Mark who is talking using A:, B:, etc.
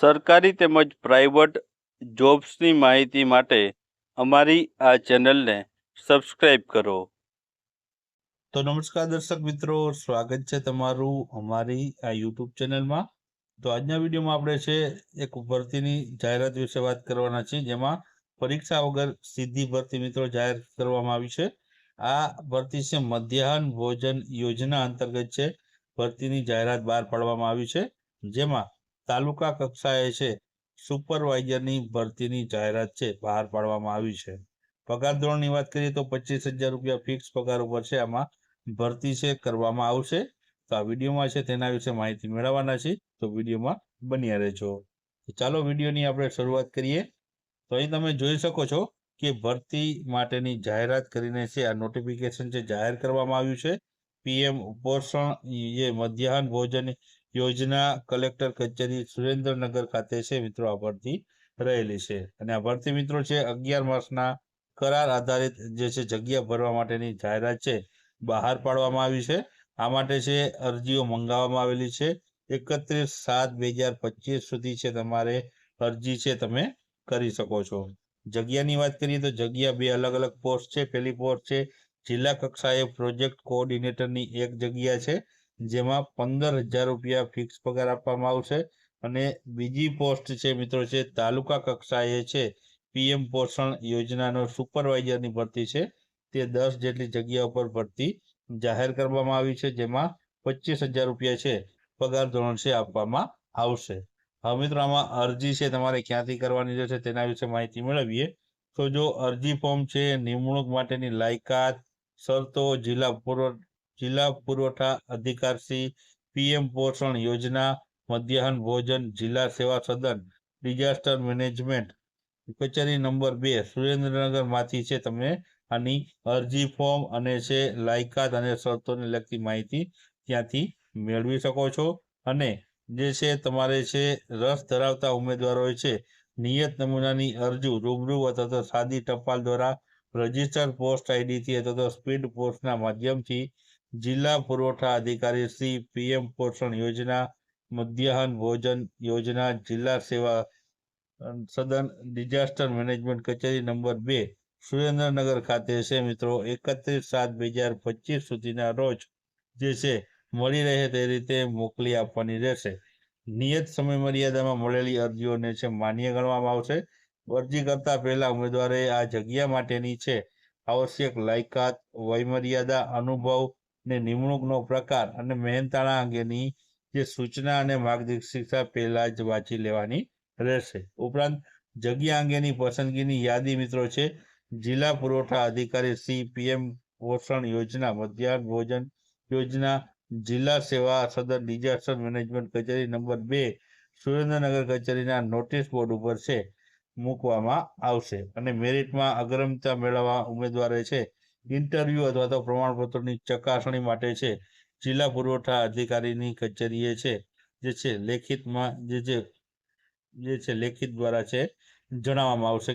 A: સરકારી તેમજ પ્રાઇવેટ જોબ્સની માહિતી માટે અમારી આ ચેનલને સબસ્ક્રાઇબ કરો.
B: તો નમસ્કાર દર્શક મિત્રો, સ્વાગત છે તમારું અમારી આ યુટ્યુબ ચેનલમાં. તો આજના વિડીયોમાં આપણે છે એક ભરતીની જાહેરાત વિશે વાત કરવાના છીએ, જેમાં પરીક્ષા વગર સીધી ભરતી મિત્રો જાહેર કરવામાં આવી છે. આ ભરતી છે મધ્યાહન ભોજન યોજના અંતર્ગત છે. ભરતીની જાહેરાત બહાર પાડવામાં આવી છે, જેમાં તાલુકા કક્ષાએ છે. સુપરવાઇઝરની ભરતીની જાહેરાત છે. બહાર પાડવામાં આવી છે. પગાર ધોરણની વાત કરીએ તો પચીસ હજાર રૂપિયા ફિક્સ પગાર ઉપર છે. આમાં ભરતી છે, કરવામાં આવશે. તો આ વિડીયોમાં છે તેના વિશે માહિતી મેળવવાના છે તો વિડીયોમાં બન્યા રહેજો. ચાલો વિડીયોની આપણે શરૂઆત કરીએ. તો અહીં તમે જોઈ શકો છો કે ભરતી માટેની જાહેરાત કરીને છે. આ નોટિફિકેશન છે, જાહેર કરવામાં આવ્યું છે. પીએમ પોષણ એ મધ્યાહન ભોજન યોજના કલેક્ટર કચેરી સુરેન્દ્રનગર ખાતે છે. મિત્રો, આ ભરતી રહેલી છે. અને આ ભરતી, મિત્રો, છે અગિયાર માસના કરાર આધારિત જે છે જગ્યા ભરવા માટેની જાહેરાત છે. બહાર પાડવામાં આવી છે. આ માટે છે અરજીઓ મંગાવવામાં આવેલી છે. એકત્રીસ સાત બે હજાર પચીસ સુધી છે તમારે અરજી છે તમે કરી શકો છો. જગ્યાની વાત કરીએ તો જગ્યા બે અલગ અલગ પોસ્ટ છે. પહેલી પોસ્ટ છે જિલ્લા કક્ષાએ પ્રોજેક્ટ કોઓર્ડિનેટરની એક જગ્યા છે. જેમાં પંદર હજાર રૂપિયા ફિક્સ પગાર આપવામાં આવશે. અને બીજી પોસ્ટ છે મિત્રો છે તાલુકા કક્ષાએ છે પીએમ પોષણ યોજનાનો સુપરવાઇઝરની ભરતી છે. તે દસ જેટલી જગ્યા ઉપર ભરતી જાહેર કરવામાં આવી છે, જેમાં પચીસ હજાર રૂપિયા છે, પગાર ધોરણ છે આપવામાં આવશે. હવે મિત્રો, આમાં અરજી છે, તમારે ક્યાંથી કરવાની રહેશે તેના વિશે માહિતી મેળવીએ. તો જો અરજી ફોર્મ છે, નિમણૂક માટેની લાયકાત, શરતો, જિલ્લા પુરવ જિલ્લા પુરવઠા અધિકારશ્રી પીએમ પોષણ યોજના, મધ્યાહન ભોજન, જિલ્લા સેવા સદન, ડિઝાસ્ટર મેનેજમેન્ટ, કચેરી નંબર બે, સુરેન્દ્રનગરમાંથી છે તમે આની અરજી ફોર્મ અને છે લાયકાત અને શરતોને લગતી માહિતી ત્યાંથી મેળવી શકો છો. અને જે છે તમારે છે રસ ધરાવતા ઉમેદવારોએ છે, નિયત નમૂનાની અરજી રૂબરૂ અથવા તો સાદી ટપાલ દ્વારા રજિસ્ટર પોસ્ટ આઈડીથી અથવા તો સ્પીડ પોસ્ટના માધ્યમથી જિલ્લા પુરવઠા અધિકારી શ્રી પીએમ પોષણ યોજના, મધ્યાહન ભોજન યોજના, જિલ્લા સેવા સદન, ડિઝાસ્ટર મેનેજમેન્ટ કચેરી નંબર બે, સુરેન્દ્રનગર ખાતે છે મિત્રો. એકત્રીસ સાત બે હજાર પચીસ સુધીના રોજ જે છે મળી રહે તે રીતે મોકલી આપવાની રહેશે. નિયત સમય મર્યાદામાં મળેલી અરજીઓને છે માન્ય ગણવામાં આવશે. અરજી કરતા પહેલા ઉમેદવારે આ જગ્યા માટેની છે. આવશ્યક લાયકાત, વયમર્યાદા, અનુભવ ને નિમણૂકનો પ્રકાર અને મહેનતાણા અંગેની જે સૂચના અને માર્ગદર્શિકા પહેલા જ વાંચી લેવાની રહેશે. ઉપરાંત જગ્યા અંગેની પસંદગીની યાદી મિત્રો છે. જિલ્લા પુરવઠા અધિકારી સી પીએમ પોષણ યોજના, મધ્યાહન ભોજન યોજના, જિલ્લા સેવા સદન, ડિઝાસ્ટર મેનેજમેન્ટ કચેરી નંબર બે, સુરેન્દ્રનગર કચેરીના નોટિસ બોર્ડ ઉપર છે, મૂકવામાં આવશે. અને મેરિટમાં અગ્રમતા મેળવવા ઉમેદવારે છે. ઇન્ટરવ્યુ અથવા તો પ્રમાણપત્રોની ચકાસણી માટે છે. જિલ્લા પુરવઠા અધિકારીની કચેરીએ છે. જે છે લેખિતમાં, જે છે જે છે લેખિત દ્વારા છે, જણાવવામાં આવશે.